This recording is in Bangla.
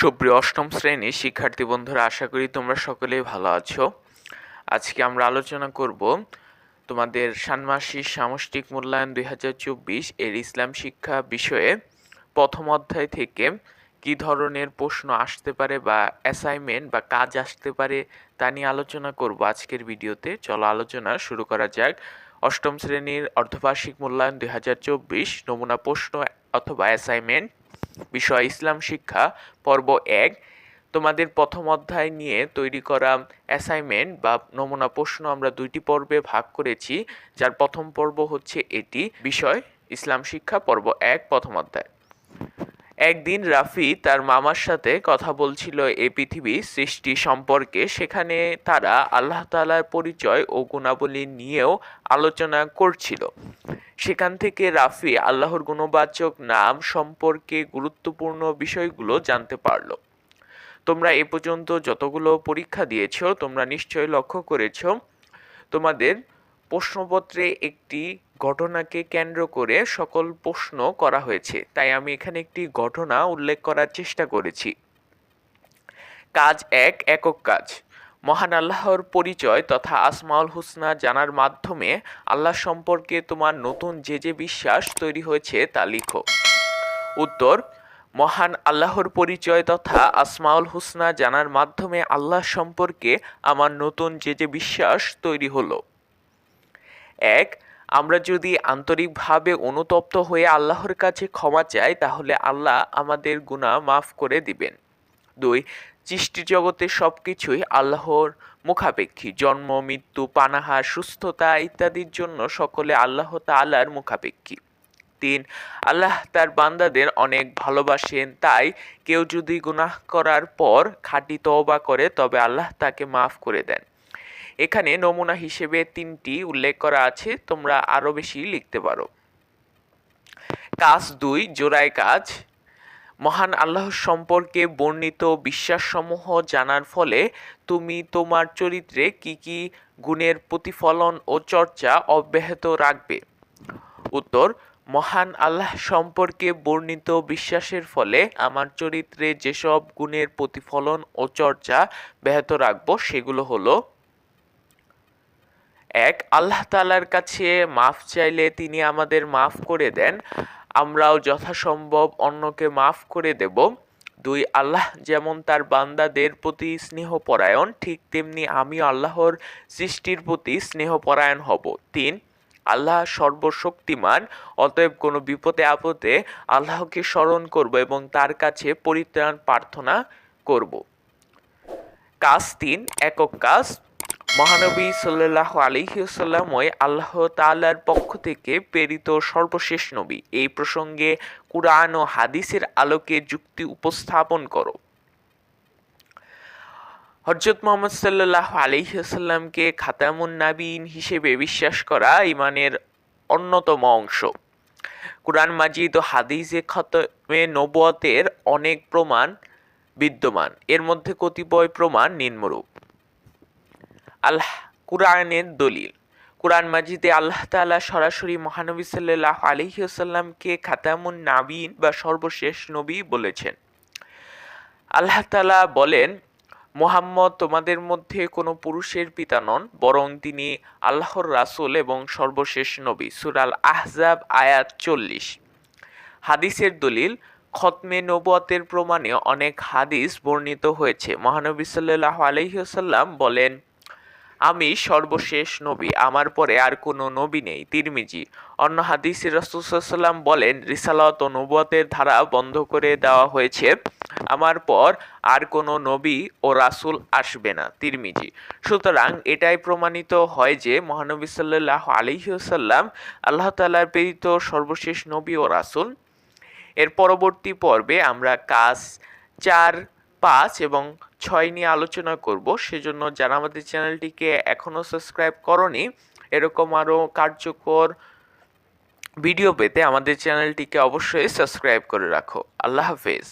সুপ্রিয় অষ্টম শ্রেণির শিক্ষার্থী বন্ধুরা, আশা করি তোমরা সকলেই ভালো আছো। আজকে আমরা আলোচনা করব তোমাদের ষান্মাসিক সামষ্টিক মূল্যায়ন দুই হাজার চব্বিশ এর ইসলাম শিক্ষা বিষয়ে প্রথম অধ্যায় থেকে কি ধরনের প্রশ্ন আসতে পারে বা অ্যাসাইনমেন্ট বা কাজ আসতে পারে তা নিয়ে আলোচনা করব আজকের ভিডিওতে। চলো আলোচনা শুরু করা যাক। অষ্টম শ্রেণির অর্ধবার্ষিক মূল্যায়ন দুই হাজার চব্বিশ, নমুনা প্রশ্ন অথবা অ্যাসাইনমেন্ট বিষয়, ইসলাম শিক্ষা, পর্ব এক। তোমাদের প্রথম অধ্যায় নিয়ে তৈরি করা অ্যাসাইনমেন্ট বা নমুনা প্রশ্ন আমরা দুইটি পর্বে ভাগ করেছি। যার প্রথম পর্ব হচ্ছে এটি, বিষয়, ইসলাম শিক্ষা, পর্ব এক, প্রথম অধ্যায়। একদিন রাফি তার মামার সাথে কথা বলছিল এ পৃথিবী সৃষ্টি সম্পর্কে। সেখানে তারা আল্লাহ তাআলার পরিচয় ও গুণাবলী নিয়েও আলোচনা করছিল। সেখান থেকে রাফি আল্লাহর গুণবাচক নাম সম্পর্কে গুরুত্বপূর্ণ বিষয়গুলো জানতে পারল। তোমরা এ পর্যন্ত যতগুলো পরীক্ষা দিয়েছ, তোমরা নিশ্চয়ই লক্ষ্য করেছ, তোমাদের প্রশ্নপত্রে একটি ঘটনাকে কেন্দ্র করে সকল প্রশ্ন করা হয়েছে। তাই আমি এখানে একটি ঘটনা উল্লেখ করার চেষ্টা করেছি। কাজ এক, একক কাজ। মহান আল্লাহর পরিচয় তথা আসমাউল হুসনা জানার মাধ্যমে আল্লাহ সম্পর্কে তোমার নতুন যে যে বিশ্বাস তৈরি হয়েছে তা লিখো। উত্তর, মহান আল্লাহর পরিচয় তথা আসমাউল হুসনা জানার মাধ্যমে আল্লাহ সম্পর্কে আমার নতুন যে যে বিশ্বাস তৈরি হলো। এক, আমরা যদি আন্তরিকভাবে অনুতপ্ত হয়ে আল্লাহর কাছে ক্ষমা চাই, তাহলে আল্লাহ আমাদের গুনাহ মাফ করে দিবেন। দুই সৃষ্টি জগতের সব কিছুই আল্লাহর মুখাপেক্ষী। জন্ম, মৃত্যু, পানাহার, সুস্থতা ইত্যাদির জন্য সকলে আল্লাহ তাআলার মুখাপেক্ষী। তিন, আল্লাহ তার বান্দাদের অনেক ভালোবাসেন, তাই কেউ যদি গুনাহ করার পর খাঁটি তওবা করে, তবে আল্লাহ তাকে মাফ করে দেন। এখানে নমুনা হিসেবে তিনটি উল্লেখ করা আছে, তোমরা আরও বেশি লিখতে পারো। কাজ দুই, জোড়ায় কাজ। মহান আল্লাহ সম্পর্কে বর্ণিত বিশ্বাসসমূহ জানার ফলে তুমি তোমার চরিত্রে কি কি গুণের প্রতিফলন ও চর্চা অব্যাহত রাখবে? উত্তর, মহান আল্লাহ সম্পর্কে বর্ণিত বিশ্বাসের ফলে আমার চরিত্রে যেসব গুণের প্রতিফলন ও চর্চা ব্যাহত রাখব সেগুলো হলো এক, আল্লাহ তালার কাছে মাফ চাইলে তিনি আমাদের মাফ করে দেন। আমরাও যথাসম্ভব অন্যকে মাফ করে দেব। দুই, আল্লাহ যেমন তার বান্দাদের প্রতি স্নেহপরায়ণ, ঠিক তেমনি আমি আল্লাহর সৃষ্টির প্রতি স্নেহপরায়ণ হব। তিন, আল্লাহ সর্বশক্তিমান, অতএব কোনো বিপদে আপদে আল্লাহকে স্মরণ করব এবং তার কাছে পরিত্রাণ প্রার্থনা করব। কাজ তিন, একক কাজ মহানবী সাল্লাহ আলিহাসাল্লামই আল্লাহ তাআলার পক্ষ থেকে প্রেরিত সর্বশেষ নবী। এই প্রসঙ্গে কুরআন ও হাদিসের আলোকে যুক্তি উপস্থাপন করো। হজরত মোহাম্মদ সাল্লাহ আলিহাসাল্লামকে খাতামুন নাবিন হিসেবে বিশ্বাস করা ইমানের অন্যতম অংশ। কুরআন মাজিদ ও হাদিসে খতমে নবতের অনেক প্রমাণ বিদ্যমান। এর মধ্যে কতিপয় প্রমাণ নিম্নরূপ। আল্লাহ কুরআনের দলিল। কুরআন মাজিদে আল্লাহ তাআলা সরাসরি মহানবী সাল্লাল্লাহু আলাইহি ওয়াসাল্লামকে খাতামুন নাবিন বা সর্বশেষ নবী বলেছেন। আল্লাহ তাআলা বলেন, মোহাম্মদ তোমাদের মধ্যে কোনো পুরুষের পিতা নন, বরং তিনি আল্লাহর রাসূল এবং সর্বশেষ নবী। সূরাল আহজাব আয়াত চল্লিশ। হাদিসের দলিল, খতমে নবুয়াতের প্রমাণে অনেক হাদিস বর্ণিত হয়েছে। মহানবী সাল্লাল্লাহু আলাইহি ওয়াসাল্লাম বলেন আমি সর্বশেষ নবী, আমার পরে আর কোনো নবী নেই। তিরমিজি, অন্য হাদিসে রসুলাম বলেন, রিসালত ও নবুয়াতের ধারা বন্ধ করে দেওয়া হয়েছে। আমার পর আর কোনো নবী ও রাসুল আসবে না। তিরমিজি, সুতরাং এটাই প্রমাণিত হয় যে মহানবী সাল্লাহ আলিহাসাল্লাম আল্লাহ তালার প্রেরিত সর্বশেষ নবী ও রাসুল। এর পরবর্তী পর্বে আমরা কাজ চার, পাঁচ এবং ছয় নিয়ে আলোচনা করব। সেজন্য যারা আমাদের চ্যানেলটিকে এখনও সাবস্ক্রাইব করনি, এরকম আরও কার্যকর ভিডিও পেতে আমাদের চ্যানেলটিকে অবশ্যই সাবস্ক্রাইব করে রাখো। আল্লাহ হাফেজ।